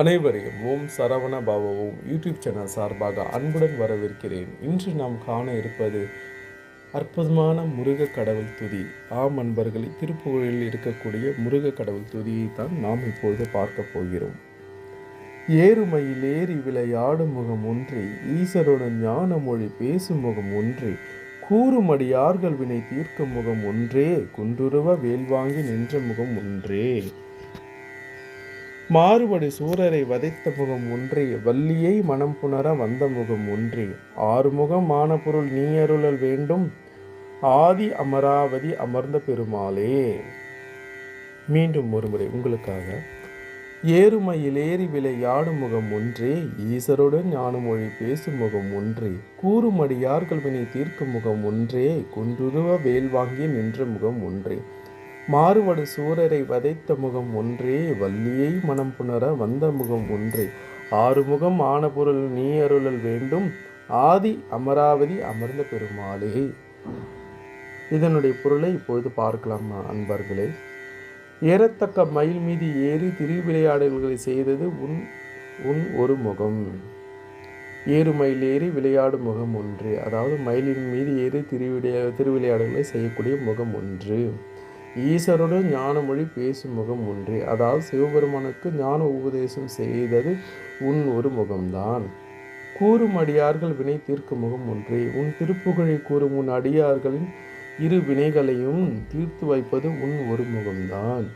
அனைவரையும் ஓம் சரவண பவ YouTube channel சார்பாக அன்புடன் வரவேற்கிறேன். இன்று நாம் காண இருப்பது அற்புதமான முருக கடவுள் துதி. ஆம் அன்பர்களை திருப்புகழில் இருக்கக்கூடிய முருக கடவுள் துதியை தான் நாம் இப்பொழுது பார்க்க போகிறோம். ஏறுமையில் ஏறி விளையாடும் முகம் ஒன்றே ஈசருடன் ஞான மொழி பேசும் முகம் ஒன்றே கூறுமடியார்கள் வினை தீர்க்கும் முகம் ஒன்றே குன்றுருவ வேல்வாங்கி நின்ற முகம் ஒன்றே. மாறுபடி சூரரை வதைத்த முகம் ஒன்றே வள்ளியை மனம் புணர வந்த முகம் ஒன்றே. ஆறுமுகம் ஆன பொருள் நீ அருளல் வேண்டும் ஆதி அமராவதி அமர்ந்த பெருமாளே. மீண்டும் ஒருமுறை உங்களுக்காக ஏறுமையில் ஏறி விளையாடும் முகம் ஒன்றே ஈசருடன் ஞானமொழி பேசும் முகம் ஒன்றே கூறுமடியார்கள் வினை தீர்க்கும் முகம் ஒன்றே குன்றுருவ வேல் வாங்கி நின்ற முகம் ஒன்றே. மாறுபடு சூரரை வதைத்த முகம் ஒன்றே வள்ளியை மனம் புணர வந்த முகம் ஒன்றே. ஆறுமுகம் ஆன பொருள் நீ அருளல் வேண்டும் ஆதி அமராவதி அமர்ந்த பெருமாளே. இதனுடைய பொருளை இப்பொழுது பார்க்கலாம் அன்பர்களே. ஏறத்தக்க மயில் மீது ஏறி திருவிளையாடல்களை செய்தது உன் உன் ஒரு முகம். ஏறு மயில் ஏறி விளையாடும் முகம் ஒன்று அதாவது மயிலின் மீது ஏறி திருவிளையா திருவிளையாடல்களை செய்யக்கூடிய முகம் ஒன்று. ஈஸ்வருடன் ஞானமொழி பேசும் முகம் ஒன்றே. அதாவது சிவபெருமானுக்கு ஞான உபதேசம் செய்தது உன் ஒரு முகம்தான். கூறும் அடியார்கள் வினை தீர்க்கும் முகம் ஒன்றே. உன் திருப்புகழை கூறும் உன் அடியார்களின் இரு வினைகளையும் தீர்த்து வைப்பது உன் ஒரு முகம்தான்.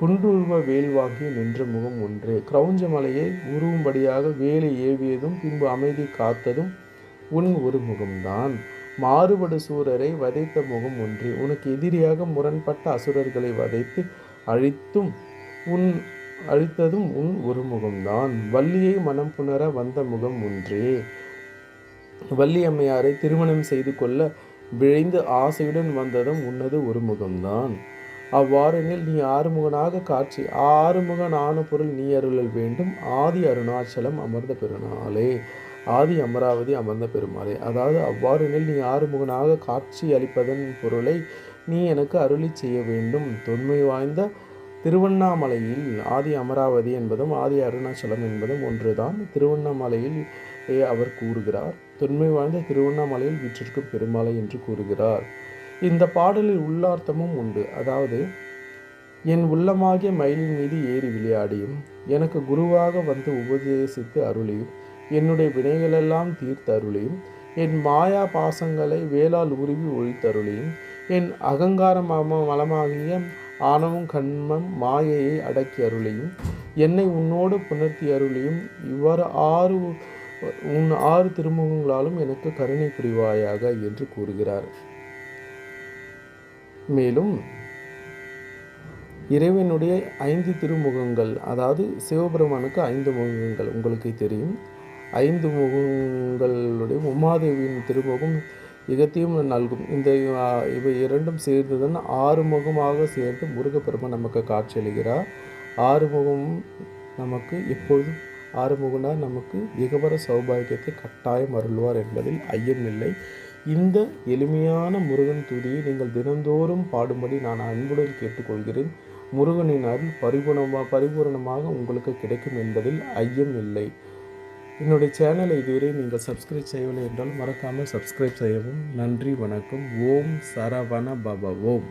குன்றுருவ வேல் வாங்கி நின்ற முகம் ஒன்றே. கிரௌஞ்ச மலையை உருவும்படியாக வேலை ஏவியதும் பின்பு அமைதி காத்ததும் உன் ஒரு முகம்தான். மாறுபடு சூரரை வதைத்த முகம் ஒன்றே. உனக்கு எதிரியாக முரண்பட்ட அசுரர்களை வதைத்து அழித்தும் உன் அழித்ததும் உன் ஒரு முகம்தான் வள்ளியை மனம் புணர வந்த முகம் ஒன்றே. வள்ளி அம்மையாரை திருமணம் செய்து கொள்ள விழைந்து ஆசையுடன் வந்ததும் உன்னது ஒரு முகம்தான் அவ்வாறெனில் நீ ஆறுமுகனாக காட்சி ஆறுமுகன் ஆன பொருள் நீ அருளல் வேண்டும். ஆதி அருணாச்சலம் அமர்ந்த பெருநாளே. ஆதி அமராவதி அமர்ந்த பெருமாளே. அதாவது அவ்வாறெனில் நீ ஆறுமுகனாக காட்சி அளிப்பதன் பொருளை நீ எனக்கு அருளி செய்ய வேண்டும். தொன்மை வாய்ந்த திருவண்ணாமலையில் ஆதி அமராவதி என்பதும் ஆதி அருணாச்சலம் என்பதும் ஒன்றுதான். திருவண்ணாமலையில் அவர் கூறுகிறார் தொன்மை வாய்ந்த திருவண்ணாமலையில் வீற்றிருக்கும் பெருமாளை என்று கூறுகிறார். இந்த பாடலில் உள்ளார்த்தமும் உண்டு. அதாவது என் உள்ளமாகிய மயிலின் மீது ஏறி விளையாடியும் எனக்கு குருவாக வந்து உபதேசித்து அருளியும் என்னுடைய வினைகளெல்லாம் தீர்த்தருளியும் என் மாயா பாசங்களை வேளால் உருவி ஒழித்தருளியும் என் அகங்காரம் மலமாகிய ஆணவம் கண்மம் மாயையை அடக்கி அருளியும் என்னை உன்னோடு புணர்த்தி அருளியும் இவ்வாறு ஆறு உன் ஆறு திருமுகங்களாலும் எனக்கு கருணை புரிவாயாக என்று கூறுகிறார். மேலும் இறைவனுடைய ஐந்து திருமுகங்கள் அதாவது சிவபெருமானுக்கு ஐந்து முகங்கள் உங்களுக்கு தெரியும். ஐந்து முகங்களுடைய உமாதேவியின் திருமுகம் இகத்தையும் நல்கும். இந்த இவை இரண்டும் சேர்ந்ததன் ஆறு முகமாக சேர்ந்து முருகப்பெருமான் நமக்கு காட்சியளிக்கிறார். ஆறு முகமும் நமக்கு எப்பொழுதும் ஆறுமுகனார் நமக்கு இகவர சௌபாகியத்தை கட்டாயம் அருள்வார் என்பதில் ஐயமில்லை இந்த எளிமையான முருகன் துதியை நீங்கள் தினந்தோறும் பாடும்படி நான் அன்புடன் கேட்டுக்கொள்கிறேன். முருகனின் அருள் பரிபூர்ணமாக பரிபூர்ணமாக உங்களுக்கு கிடைக்கும் என்பதில் ஐயம் இல்லை. என்னுடைய சேனலை இதுவரை நீங்கள் சப்ஸ்கிரைப் செய்யவில்லை என்றால் மறக்காமல் சப்ஸ்கிரைப் செய்யவும். நன்றி வணக்கம். ஓம் சரவண பப ஓம்.